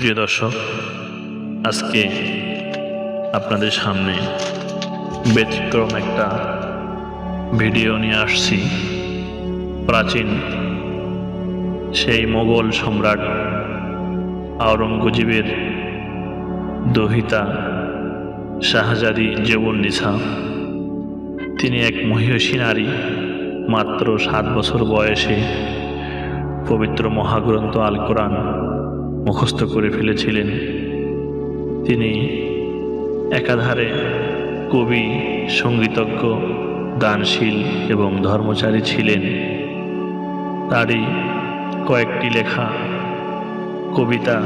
প্রিয় দর্শক, আজকে আপনাদের সামনে ব্যতিক্রম একটা ভিডিও নিয়ে আসছি। প্রাচীন সেই মোগল সম্রাট আওরঙ্গজেবের দহিতা শাহজাদি জেবুন্নিসা তিনি এক মহিষী নারী, মাত্র সাত বছর বয়সে পবিত্র মহাগ্রন্থ আল কোরআন মুখস্থ করে ফেলেছিলেন। তিনি একাধারে কবি, সঙ্গীতজ্ঞ, দানশীল এবং ধর্মচারী ছিলেন। তারই কয়েকটি লেখা, কবিতা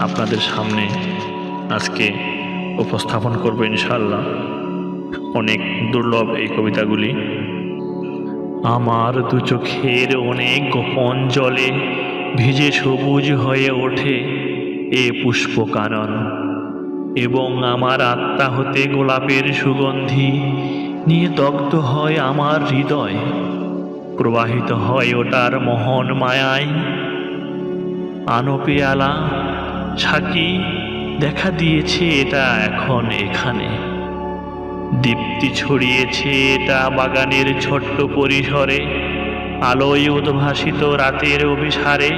আপনাদের সামনে আজকে উপস্থাপন করব ইনশাল্লাহ অনেক দুর্লভ এই কবিতাগুলি। আমার দু চোখের অনেক গোপন জলে ভিজে সবুজ হয়ে ওঠে এ পুষ্প কানন এবং আমার আত্মা হতে গোলাপের সুগন্ধি নিয়ে দগ্ধ হয় আমার হৃদয়, প্রবাহিত হয় ওটার মোহন মায়ায়। আনো পেয়ালা ছাকি দেখা দিয়েছে এটা এখন এখানে। দীপ্তি ছড়িয়েছে এটা বাগানের ছোট্ট পরিসরে। আলোয় উদ্ভাসিত রাতের অভিসারে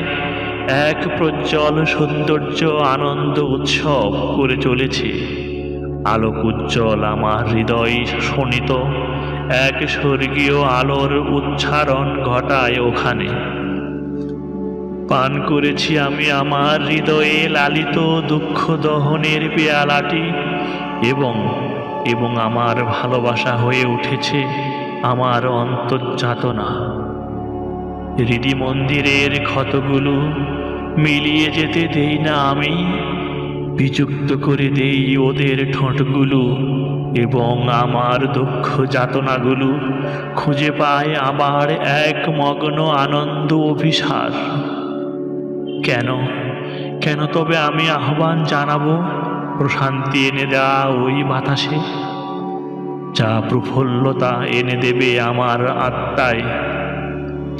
এক প্রজ্জ্বল সৌন্দর্য আনন্দ উৎসব করে চলেছে। আলোক উজ্জ্বল আমার হৃদয় শোনিত এক স্বর্গীয় আলোর উচ্চারণ ঘটায় ওখানে। পান করেছি আমি আমার হৃদয়ে লালিত দুঃখ দহনের পেয়ালাটি এবং এবং আমার ভালোবাসা হয়ে উঠেছে আমার অন্তর্যাতনা। হৃদি মন্দিরের ক্ষতগুলো মিলিয়ে যেতে দেই না আমি, বিযুক্ত করে দেই ওদের ঠোঁটগুলো এবং আমার দুঃখ যাতনাগুলো। খুঁজে পায় আবার এক মগ্ন আনন্দ অভিসার কেন? কেন তবে আমি আহ্বান জানাব? প্রশান্তি এনে দেওয়া ওই বাতাসে। যা প্রফুল্লতা এনে দেবে আমার আত্মায়।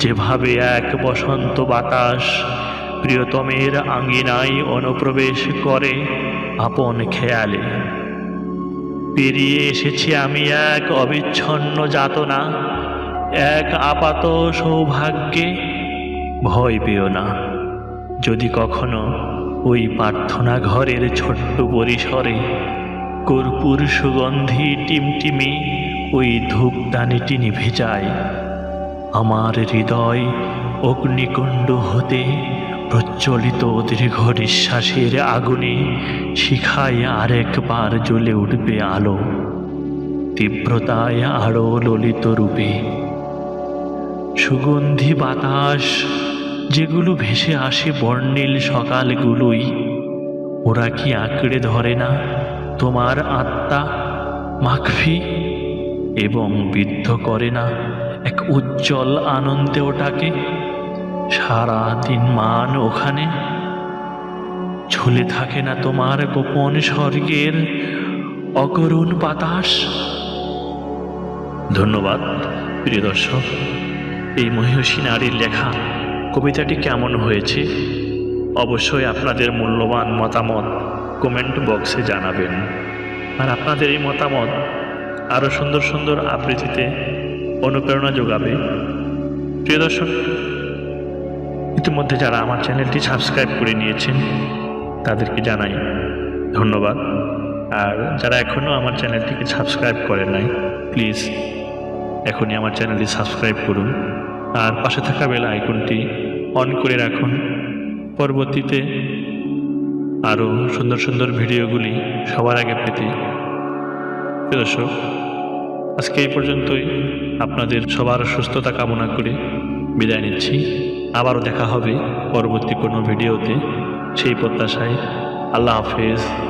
যেভাবে এক বসন্ত বাতাস প্রিয়তমের আঙ্গিনায় অনুপ্রবেশ করে আপন খেয়ালে। পেরিয়ে এসেছি আমি এক অবিচ্ছন্ন যাতনা, এক আপাত সৌভাগ্যে। ভয় পেও না, যদি কখনো ওই প্রার্থনা ঘরের ছোট্ট পরিসরে কর্পূর সুগন্ধি টিমটিমে ওই ধূপদানিটি নিভে যায়। আমার হৃদয় অগ্নিকুণ্ড হতে প্রচলিত দীর্ঘ নিঃশ্বাসের আগুনে শিখায় আরেকবার জ্বলে উঠবে আলো। তীব্রতায় আরও ললিত রূপে। সুগন্ধি বাতাস যেগুলো ভেসে আসে বর্ণিল সকালগুলোই, ওরা কি আঁকড়ে ধরে না তোমার আত্মা মাখফি এবং বিদ্ধ করে না? এক উজ্জ্বল আনন্দে ওটাকে। সারা দিন মান ওখানে। ঝুলে থাকে না তোমার গোপন স্বর্গের অকরুণ বাতাস। ধন্যবাদ, প্রিয় দর্শক। এই মহিষী নারীর লেখা কবিতাটি কেমন হয়েছে? অবশ্যই আপনাদের মূল্যবান মতামত কমেন্ট বক্সে জানাবেন। আর আপনাদের এই মতামত আরও সুন্দর সুন্দর আবৃত্তিতে অনুপ্রেরণা যোগাবে। প্রিয় দর্শক, ইতিমধ্যে যারা আমার চ্যানেলটি সাবস্ক্রাইব করে নিয়েছেন, তাদেরকে জানাই ধন্যবাদ। আর যারা এখনও আমার চ্যানেলটিকে সাবস্ক্রাইব করেন নাই, প্লিজ এখনই আমার চ্যানেলটি সাবস্ক্রাইব করুন। আর পাশে থাকা বেল আইকনটি অন করে রাখুন। পরবর্তীতে আরও সুন্দর সুন্দর ভিডিওগুলি সবার আগে পেতে। দর্শক, আজকে এই পর্যন্তই। আপনাদের সবার সুস্থতা কামনা করে। বিদায় নিচ্ছি। আবারও দেখা হবে পরবর্তী কোনো ভিডিওতে। সেই প্রত্যাশায় আল্লাহ হাফেজ।